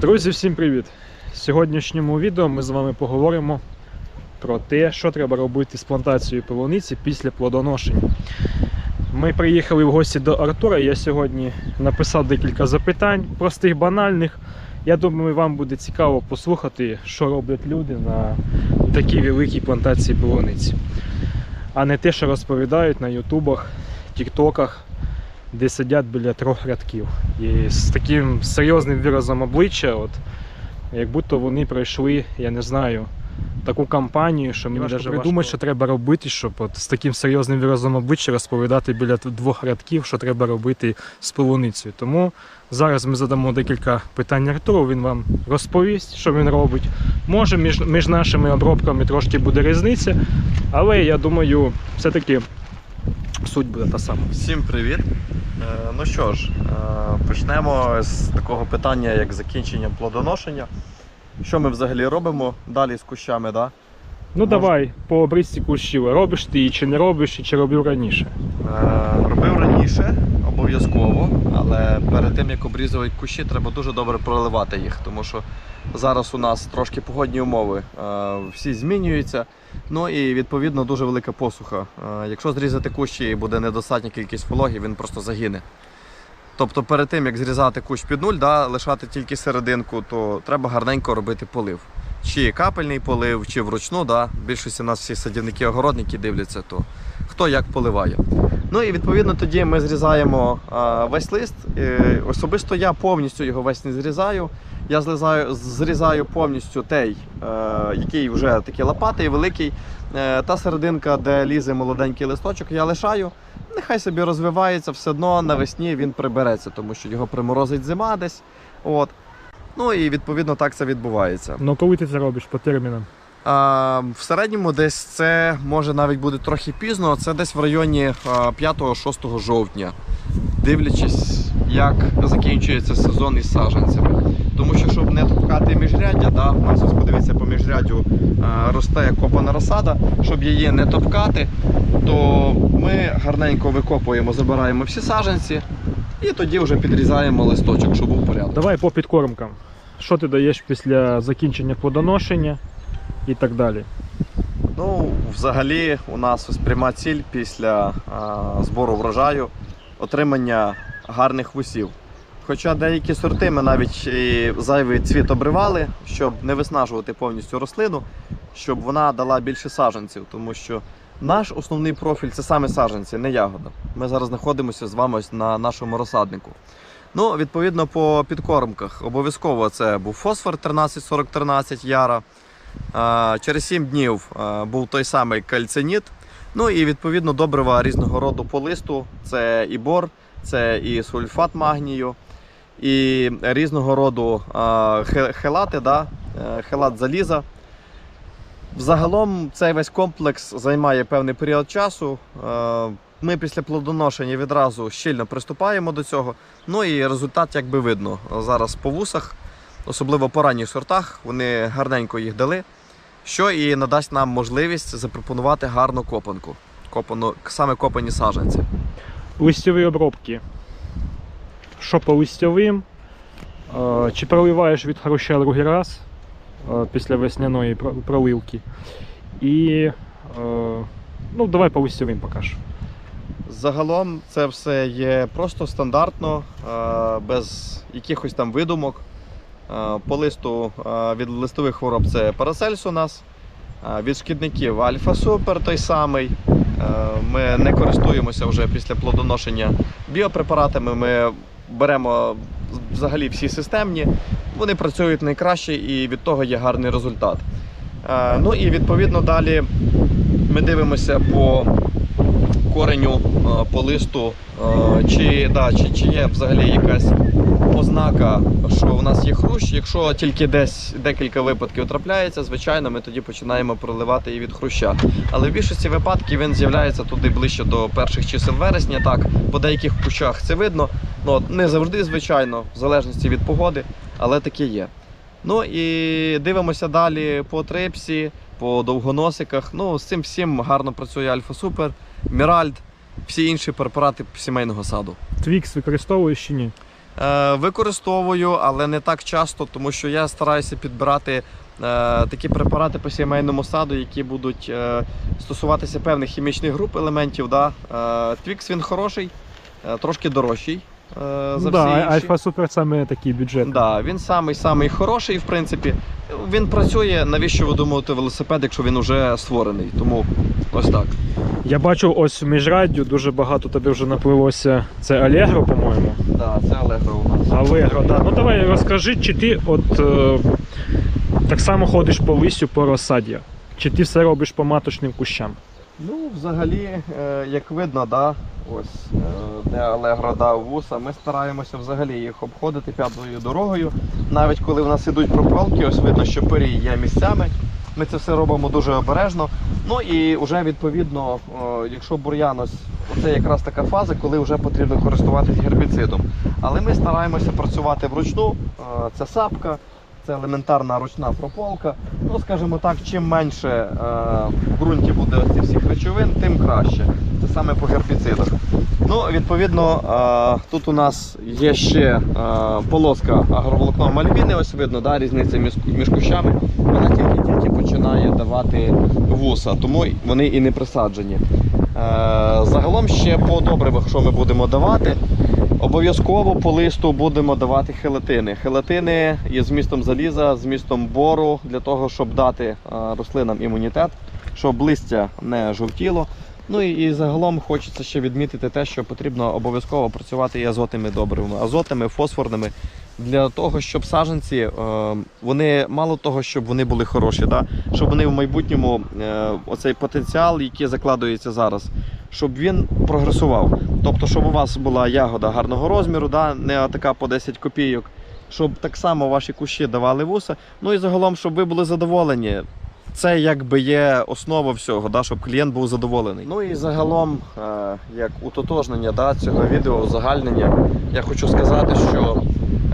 Друзі, всім привіт! В сьогоднішньому відео ми з вами поговоримо про те, що треба робити з плантацією полуниці після плодоношення. Ми приїхали в гості до Артура. Я сьогодні написав декілька запитань, простих, банальних. Я думаю, вам буде цікаво послухати, що роблять люди на такій великій плантації полуниці. А не те, що розповідають на ютубах, тіктоках, де сидять біля трьох рядків. І з таким серйозним виразом обличчя, от, як будто вони пройшли, я не знаю, таку кампанію, що мені навіть придумати, що треба робити, щоб от з таким серйозним виразом обличчя розповідати біля двох рядків, що треба робити з полуницею. Тому зараз ми задамо декілька питань Артуру, він вам розповість, що він робить. Може, між, між нашими обробками трошки буде різниця, але я думаю, все-таки суть буде та сама. Всім привіт. Е, Ну що ж, е, почнемо з такого питання, як закінчення плодоношення. Що ми взагалі робимо далі з кущами? Да? Ну Може- давай по обрізці кущів. Робиш ти її чи не робиш, і чи робив раніше. Е, Робив раніше, обов'язково, але перед тим як обрізувати кущі, треба дуже добре проливати їх, тому що зараз у нас трошки погодні умови, е, всі змінюються. Ну і відповідно дуже велика посуха. Е, Якщо зрізати кущі і буде недостатня кількість вологи, він просто загине. Тобто перед тим як зрізати кущ під нуль, да, лишати тільки серединку, то треба гарненько робити полив. Чи капельний полив, чи вручну. Да. В більшості у нас всі садівники-огородники дивляться, то хто як поливає. Ну і відповідно тоді ми зрізаємо весь лист. Особисто я повністю його весь не зрізаю. Я злизаю, зрізаю повністю той, е, який вже такий лопатий, великий. Е, та серединка, де лізе молоденький листочок, я лишаю. Нехай собі розвивається, все одно навесні він прибереться, тому що його приморозить зима десь. От. Ну і відповідно так це відбувається. Ну коли ти це робиш по термінам? В середньому десь це може навіть буде трохи пізно, це десь в районі 5-6 жовтня, дивлячись, як закінчується сезон із саджанцями. Тому що, щоб не топкати міжряддя, да, ось подивіться по міжряддю росте копана розсада, щоб її не топкати, то ми гарненько викопуємо, забираємо всі саджанці і тоді вже підрізаємо листочок, щоб був порядок. Давай по підкормкам. Що ти даєш після закінчення плодоношення і так далі. Ну, взагалі, у нас пряма ціль після а, збору врожаю отримання гарних вусів. Хоча деякі сорти ми навіть і зайвий цвіт обривали, щоб не виснажувати повністю рослину, щоб вона дала більше саджанців, тому що наш основний профіль це саме саджанці, не ягода. Ми зараз знаходимося з вами ось на нашому розсаднику. Ну, відповідно, по підкормках обов'язково це був фосфор 13-40-13 яра. Через 7 днів був той самий кальциніт. Ну і відповідно добрива різного роду по листу. Це і бор, це і сульфат магнію, і різного роду хелати, да? е, хелат заліза. Взагалом цей весь комплекс займає певний період часу. Ми після плодоношення відразу щільно приступаємо до цього. Ну і результат якби видно зараз по вусах, особливо по ранніх сортах. Вони гарненько їх дали, що і надасть нам можливість запропонувати гарну копанку. Копану, саме копані саджанці. Листьові обробки. Що по листьовим? Е, Чи проливаєш від хруща другий раз е, після весняної проливки? І е, ну, давай по листьовим покажу. Загалом це все є просто стандартно, без якихось там видумок. Е, По листу е, від листових хвороб це парацельс у нас, е, від шкідників Альфа Супер той самий. Ми не користуємося вже після плодоношення біопрепаратами. Ми беремо взагалі всі системні, вони працюють найкраще і від того є гарний результат. Ну і відповідно далі ми дивимося по кореню по листу, чи, да, чи, чи є взагалі якась ознака, що в нас є хрущ. Якщо тільки десь декілька випадків трапляється, звичайно, ми тоді починаємо проливати і від хруща. Але в більшості випадків він з'являється туди ближче до перших чисел вересня. Так, по деяких кущах це видно. Ну, не завжди, звичайно, в залежності від погоди, але таке є. Ну і дивимося далі по трипсі, по довгоносиках. Ну, з цим всім гарно працює Альфа Супер, Міральд, всі інші препарати сімейного саду. Твікс використовуєш чи ні? Е, використовую, але не так часто, тому що я стараюся підбирати е, такі препарати по сімейному саду, які будуть е, стосуватися певних хімічних груп елементів. Да. Твікс він хороший, трошки дорожчий. За всі да, інші. Альфа Супер саме такий бюджет. Да, він самий самий хороший, в принципі. Він працює. Навіщо ви думаєте велосипед, якщо він вже створений? Тому ось так. Я бачу, ось в міжраддю дуже багато тобі вже наплилося. Це Allegro, по-моєму. Да, це Allegro у нас. Allegro, да. Ну давай розкажи, чи ти от е, так само ходиш по листю по розсаді, чи ти все робиш по маточним кущам? Ну, взагалі, е, як видно, да, ось е, де Allegro дав вуса, ми стараємося взагалі їх обходити п'ятою дорогою. Навіть коли в нас ідуть прополки, ось видно, що пирій є місцями. Ми це все робимо дуже обережно. Ну і вже відповідно, якщо бур'ян, ось це якраз така фаза, коли вже потрібно користуватись гербіцидом. Але ми стараємося працювати вручну. Е, Це сапка, це елементарна ручна прополка. Ну, скажімо так, чим менше е, в ґрунті буде ось цих всіх речовин, тим краще. Це саме по гербіцидах. Ну, відповідно, е, тут у нас є ще е, полоска агроволокно мальвіни, ось видно, да, різниця між, між кущами. Вона тільки-тільки починає давати вуса, тому вони і не присаджені. Е, загалом ще по добривах, що ми будемо давати. Обов'язково по листу будемо давати хелатини. Хелатини є змістом заліза, змістом бору для того, щоб дати е, рослинам імунітет, щоб листя не жовтіло. Ну і, і загалом хочеться ще відмітити те, що потрібно обов'язково працювати і азотними добривами, азотними, фосфорними, для того, щоб саджанці, е, вони мало того, щоб вони були хороші, да? щоб вони в майбутньому е, оцей потенціал, який закладується зараз, щоб він прогресував. Тобто, щоб у вас була ягода гарного розміру, да? не така по 10 копійок, щоб так само ваші кущі давали вуса. Ну і загалом, щоб ви були задоволені. Це якби є основа всього, да, щоб клієнт був задоволений. Ну і загалом, е, як утотожнення да, цього відео, узагальнення, я хочу сказати, що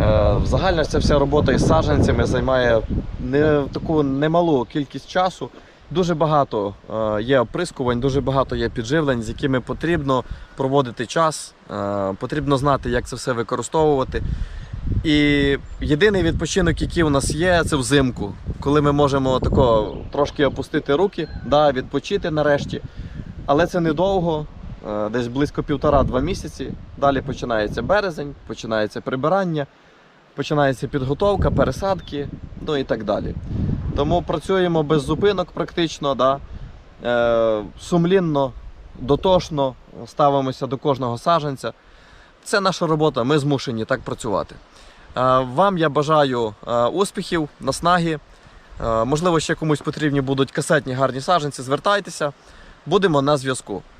е, взагалі ця вся робота із саджанцями займає не таку немалу кількість часу. Дуже багато е, є оприскувань, дуже багато є підживлень, з якими потрібно проводити час, потрібно знати, як це все використовувати. І єдиний відпочинок, який у нас є, це взимку, коли ми можемо тако трошки опустити руки, да, відпочити нарешті. Але це недовго, е, десь близько півтора-два місяці. Далі починається березень, починається прибирання, починається підготовка, пересадки, ну і так далі. Тому працюємо без зупинок практично, да. е, сумлінно, дотошно ставимося до кожного саджанця. Це наша робота, ми змушені так працювати. Е, Вам я бажаю е, успіхів, наснаги. Е, Можливо, ще комусь потрібні будуть касетні гарні саджанці. Звертайтеся, будемо на зв'язку.